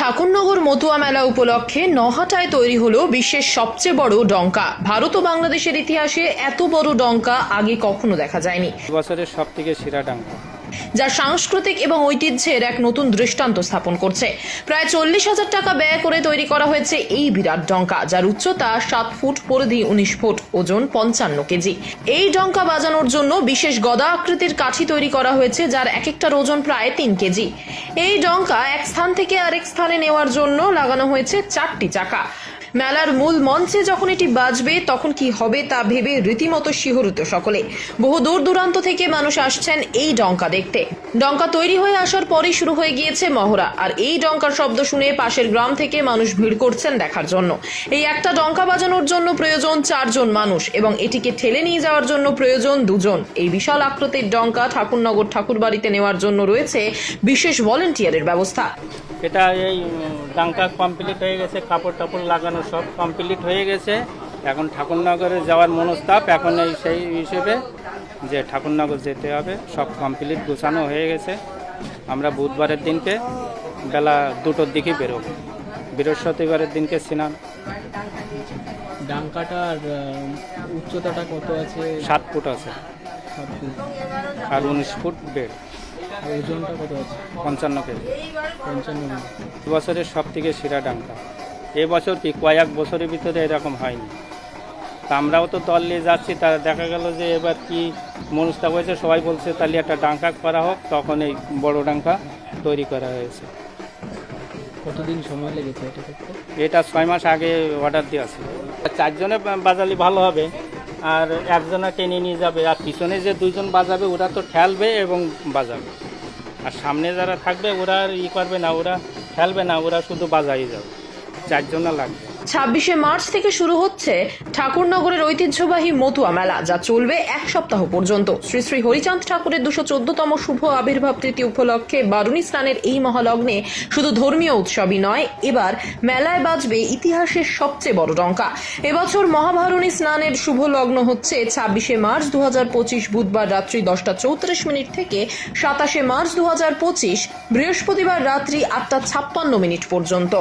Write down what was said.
ঠাকুরনগর মতুয়া মেলা উপলক্ষে নহাটায় তৈরি হল বিশ্বের সবচেয়ে বড় ডঙ্কা। ভারত ও বাংলাদেশের ইতিহাসে এত বড় ডঙ্কা আগে কখনো দেখা যায়নি। বছরের সব থেকে সেরা ডাঙ্গা যা সাংস্কৃতিক এবং ঐতিহ্যের এক নতুন দৃষ্টান্ত স্থাপন করছে। প্রায় চল্লিশ হাজার টাকা ব্যয় করে তৈরি করা হয়েছে এই বিরাট ডঙ্কা, যার উচ্চতা সাত ফুট, পরিধি উনিশ ফুট, ওজন পঞ্চান্ন কেজি। এই ডঙ্কা বাজানোর জন্য বিশেষ গদা আকৃতির কাঠি তৈরি করা হয়েছে, যার এক একটার ওজন প্রায় তিন কেজি। এই ডঙ্কা এক স্থান থেকে আরেক স্থানে নেওয়ার জন্য লাগানো হয়েছে চারটি চাকা। মেলার মূল মঞ্চে যখন এটি বাজবে, তখন কি হবে তা ভেবে রীতিমতো শিহরিত সকলে। বহু দূর দূরান্ত থেকে মানুষ আসছেন এই ডঙ্কা দেখতে। ডঙ্কা তৈরি হয়ে আসার পরেই শুরু হয়ে গিয়েছে মহড়া। আর এই ডঙ্কার শব্দ শুনে পাশের গ্রাম থেকে মানুষ ভিড় করছেন দেখার জন্য। এই একটা ডঙ্কা বাজানোর জন্য প্রয়োজন চারজন মানুষ এবং এটিকে ঠেলে নিয়ে যাওয়ার জন্য প্রয়োজন দুজন। এই বিশাল আকৃতির ডঙ্কা ঠাকুরনগর ঠাকুরবাড়িতে নেওয়ার জন্য রয়েছে বিশেষ ভলেন্টিয়ারের ব্যবস্থা। এটা এই ডাঙ্কা কমপ্লিট হয়ে গেছে কাপড় টাপড় লাগানো সব কমপ্লিট হয়ে গেছে। এখন ঠাকুরনগরে যাওয়ার মনস্তাপ এখন এই সেই হিসেবে যে ঠাকুরনগর যেতে হবে সব কমপ্লিট গোছানো হয়ে গেছে। আমরা বুধবারের দিনকে বেলা দুটোর দিকে বেরোব। বৃহস্পতিবারের দিনকে স্নান। ডাঙ্কাটার উচ্চতাটা কত আছে? সাত ফুট আছে। আর উনিশ ফুট বেড। আর ওজনটা কত আছে? পঞ্চান্ন কেজি। পঞ্চান্ন বছরের সব থেকে সেরা ডাঙ্কা। এবছর কি কয়েক বছরের ভিতরে এরকম হয়নি? তা আমরাও তো দল নিয়ে যাচ্ছি তা দেখা গেল যে এবার কি মনস্তাপ হয়েছে সবাই বলছে তাহলে একটা ডাঙ্কা করা হোক তখন এই বড় ডাঙ্কা তৈরি করা হয়েছে। কতদিন সময় লেগেছে এটা করতে এটা ছয় মাস আগে অর্ডার দেওয়া ছিল। চারজনে বাজালে ভালো হবে আর একজনা টেনে নিয়ে যাবে আর পিছনে যে দুইজন বাজাবে ওরা তো ঠেলবে এবং বাজাবে। আর সামনে যারা থাকবে, ওরা ই করবে না, ওরা ফেলবে না, ওরা শুধু বাজারে যাবে। চারজনা লাগবে। ছাব্বিশে মার্চ থেকে শুরু হচ্ছে ঠাকুরনগরের ঐতিহ্যবাহী মতুয়া মেলা, যা চলবে এক সপ্তাহ পর্যন্ত। শ্রী শ্রী হরিচাঁদ ঠাকুরের দুশো চোদ্দতম শুভ আবির্ভাব তৃতীয় উপলক্ষে বারুণী স্নানের এই মহালগ্নে শুধু ধর্মীয় উৎসবই নয়, এবার মেলায় বাজবে ইতিহাসের সবচেয়ে বড় ডঙ্কা। এবছর মহাভারণী স্নানের শুভ লগ্ন হচ্ছে ছাব্বিশে মার্চ দু হাজার পঁচিশ বুধবার রাত্রি দশটা চৌত্রিশ মিনিট থেকে সাতাশে মার্চ দু হাজার পঁচিশ বৃহস্পতিবার রাত্রি আটটা ছাপ্পান্ন মিনিট পর্যন্ত।